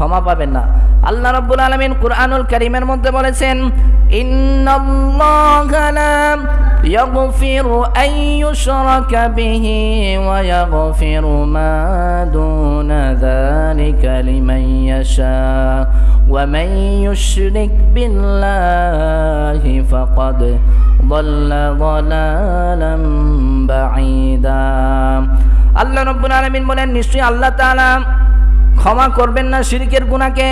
ক্ষমা পাবেন না আল্লাহ রাব্বুল আলামিন কুরআনুল কারীমের মধ্যে বলেছেন ইন্নাল্লাহা লা ইয়াগফিরু আন ইউশরাকা বিহি ওয়া ইয়াগফিরু মা দুনা যালিকা লিমান ইয়াশা ومن يشرك بالله فقد ضل ضلالا بعيدا আল্লাহ রব্বুল আলামিন বলেন নিশ্চয়ই আল্লাহ তাআলা ক্ষমা করবেন না শিরিকের গুণাকে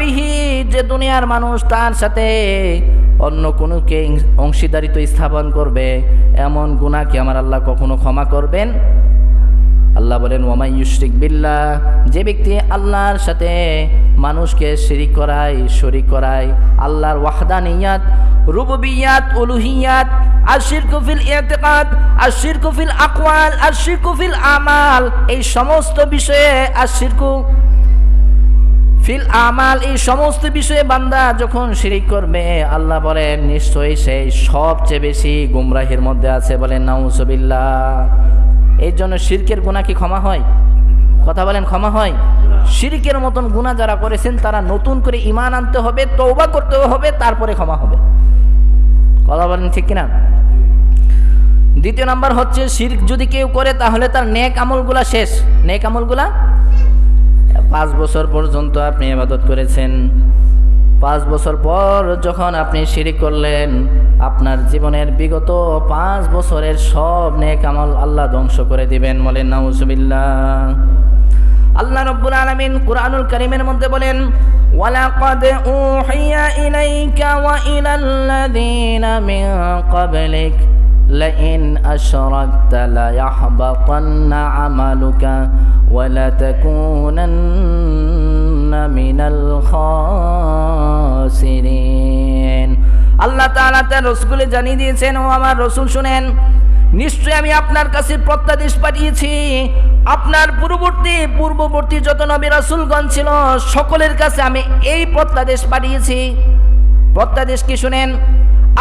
বিহি, যে দুনিয়ার মানুষ তার সাথে অন্য কোনোকে অংশীদারিত্ব স্থাপন করবে, এমন গুণাকে আমার আল্লাহ কখনো ক্ষমা করবেন আল্লাহ বলেন ওমাই ইউশরিক বিল্লাহ যে ব্যক্তি আল্লাহর সাথে মানুষকে শিরিক করায়, শরিক করায়, আল্লাহর ওয়াহদানিয়াত, রুবুবিয়াত, উলুহিয়াত আশিরকু ফিল ইতিকাদ আশিরকু ফিল আকওয়াল আশিরকু ফিল আমাল, এই সমস্ত বিষয়ে ফিল এই সমস্ত বিষয়ে বান্দা যখন শিরিক করবে, আল্লাহ বলেন, নিশ্চয়ই সেই সবচেয়ে বেশি গুমরাহির মধ্যে আছে বলেন নাউজুবিল্লাহ। এই জন্য শিরকের গুণা কি ক্ষমা হয়? কথা বলেন, ক্ষমা হয়? শিরকের মতন গুণা যারা করেছেন, তারা নতুন করে ইমান আনতে হবে তৌবা করতে হবে, তারপরে ক্ষমা হবে। কথা বলেন ঠিক কিনা? দ্বিতীয় নাম্বার হচ্ছে, শিরক যদি কেউ করে, তাহলে তার নেক আমলগুলা শেষ। নেক আমলগুলা? পাঁচ বছর পর্যন্ত আপনি ইবাদত করেছেন। পাঁচ বছর পর যখন আপনি শিরিক করলেন আপনার জীবনের বিগত পাঁচ বছরের সব নেক আমল আল্লাহ ধ্বংস করে দিবেন বলেন নাউজুবিল্লাহ আল্লাহ রব্বুল আলামিন কুরআনুল কারীমের মধ্যে বলেন ওয়ালাকাদ উহিয়া ইলাইকা ওয়া ইলাল লাযিনা মিন ক্বাবলিক لئن أشركت ليحبطن عملك ولتكونن من الخاسرين আল্লাহ তাআলা তার রসুলে জানিয়ে দিয়েছেন, ও আমার রসুল, শুনেন নিশ্চয় আমি আপনার কাছে প্রত্যাদেশ পাঠিয়েছি। আপনার পূর্ববর্তী পূর্ববর্তী যত নবী রাসূলগণ ছিল, সকলের কাছে আমি এই প্রত্যাদেশ পাঠিয়েছি। প্রত্যাদেশ কি, শুনেন,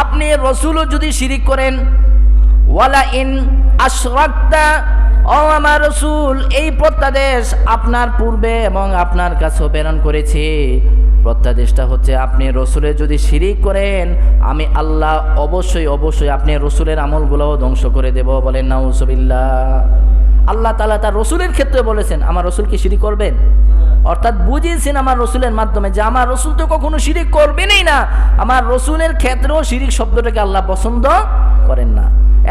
আপনি রসুলও যদি শিরিক করেন, ওয়ালা ইন আশরাক্তা, ও আমার রসুল, এই প্রত্যাদেশ আপনার পূর্বে এবং আপনার কাছেও প্রেরণ করেছি। প্রত্যাদেশটা হচ্ছে আপনি রসুলের যদি শিরিক করেন, আমি আল্লাহ অবশ্যই অবশ্যই আপনি রসুলের আমলগুলোও ধ্বংস করে দেব বলেন নাউসবিল্লা আল্লাহ তালা তার রসুলের ক্ষেত্রে বলেছেন, আমার রসুল কি শিরিক করবেন? অর্থাৎ বুঝিয়েছেন আমার রসুলের মাধ্যমে যে আমার রসুল তো কখনো শিরিক করবেনই না। আমার রসুলের ক্ষেত্রেও শিরিক শব্দটাকে আল্লাহ পছন্দ করেন না।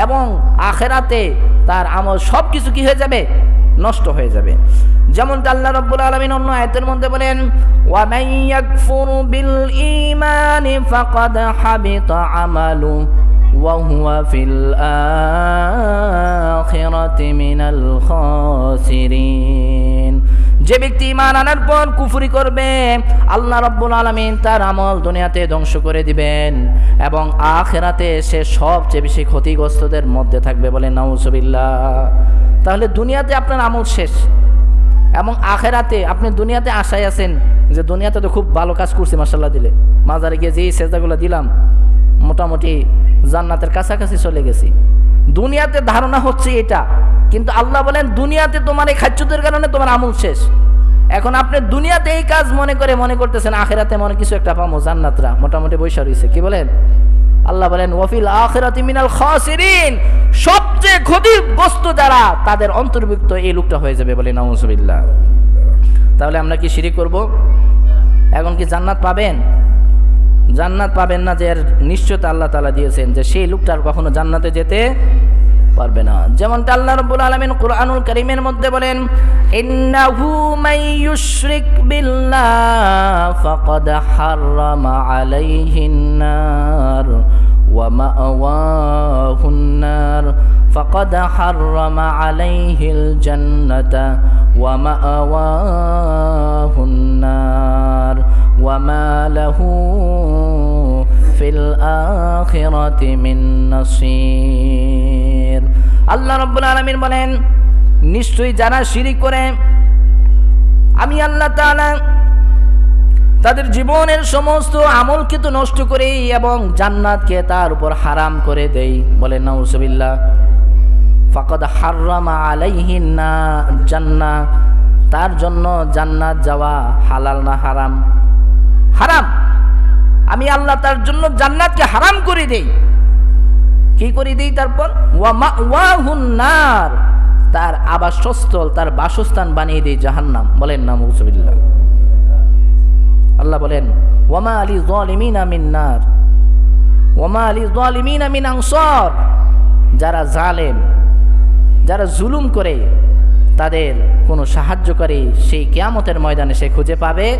এবং আখেরাতে তার আমল সব কিছু কি হয়ে যাবে? নষ্ট হয়ে যাবে যেমন আল্লাহ রব্বুল আলমিন অন্য আয়তের মধ্যে বলেন وَمَن يَكْفُرْ بِالْإِيمَانِ فَقَدْ حَبِطَ عَمَلُهُ وَهُوَ فِي الْآخِرَةِ مِنَ الْخَاسِرِينَ যে ব্যক্তি ইমান আনার পর কুফরি করবে আল্লাহ রব্বুল আলমিন তার আমল দুনিয়াতে ধ্বংস করে দিবেন এবং আখেরাতে সে সবচেয়ে বেশি ক্ষতিগ্রস্তদের মধ্যে থাকবে বলে নাউজবিল্লা তাহলে দুনিয়াতে আপনার আমল শেষ। এবং আখেরাতে আপনি দুনিয়াতে আশায় আছেন যে দুনিয়াতে তো খুব ভালো কাজ করছি মাসাল্লাহ দিলে। মাজারে গিয়ে যেই সেজাগুলো দিলাম, মোটামুটি জান্নাতের কাছাকাছি চলে গেছি। দুনিয়াতে ধারণা হচ্ছে এটা, কিন্তু আল্লাহ বলেন, দুনিয়াতে তোমার এই খাচ্যতের কারণে তোমার আমল শেষ। এখন আপনি দুনিয়াতে এই কাজ মনে করে মনে করতেছেন, আখেরাতে মনে কিছু একটা পাবো, জান্নাতরা মোটামুটি বৈশা রয়েছে কি বলেন? আল্লাহ বলেন, ওয়াফিল আখিরাতি মিনাল খাসিরিন। সবচেয়ে ক্ষতিগ্রস্ত যারা, তাদের অন্তর্ভুক্ত এই লোকটা হয়ে যাবে বলে নাউজুবিল্লাহ। তাহলে আমরা কি শিরিক করব? এখন কি জান্নাত পাবেন? জান্নাত পাবেন না যে এর নিশ্চয়তা আল্লাহ তালা দিয়েছেন যে সেই লোকটার কখনো জান্নাতে যেতে পারবে না। যেমনটা আল্লাহ রাব্বুল আলামিন কুরআনুল কারীমের মধ্যে বলেন, ইন্নাহু মান ইউশরিক বিল্লাহ ফাকাদ হাররামা আলাইহিন নার ওয়া মাআওয়াহুন নার ফাকাদ হাররামা আলাইহিল জান্নাতা ওয়া মাআওয়াহুন নার ওয়া মা লাহু ফিল আখিরাতি মিন নাসির। আল্লাহ রব্বুল আলমিন বলেন, নিশ্চয়ই যারা শিরিক করে, আমি আল্লাহ তাআলা তাদের জীবনের সমস্ত আমলকে তো নষ্ট করি এবং জান্নাতকে তার উপর হারাম করে দেই। বলেন, নাউজুবিল্লাহ। ফাকাদ হাররামা আলাইহিন না জান্নাহ। তার জন্য জান্নাত যাওয়া হালাল না হারাম? হারাম। আমি আল্লাহ তার জন্য জান্নাতকে হারাম করে দেই। কি করে দিই তারপর? নার। তার আবাসস্থল, তার বাসস্থান বানিয়ে দিই জাহান্নাম। বলেন না মুসবিল্লাহ আল্লাহ বলেন ওয়ামা আলী জালিমিনা মিন নার। ওয়ামা আলী জালিমিনা মিন আনসার। যারা জালেম, যারা জুলুম করে, তাদের কোনো সাহায্য করে, সেই কেয়ামতের ময়দানে সে খুঁজে পাবে।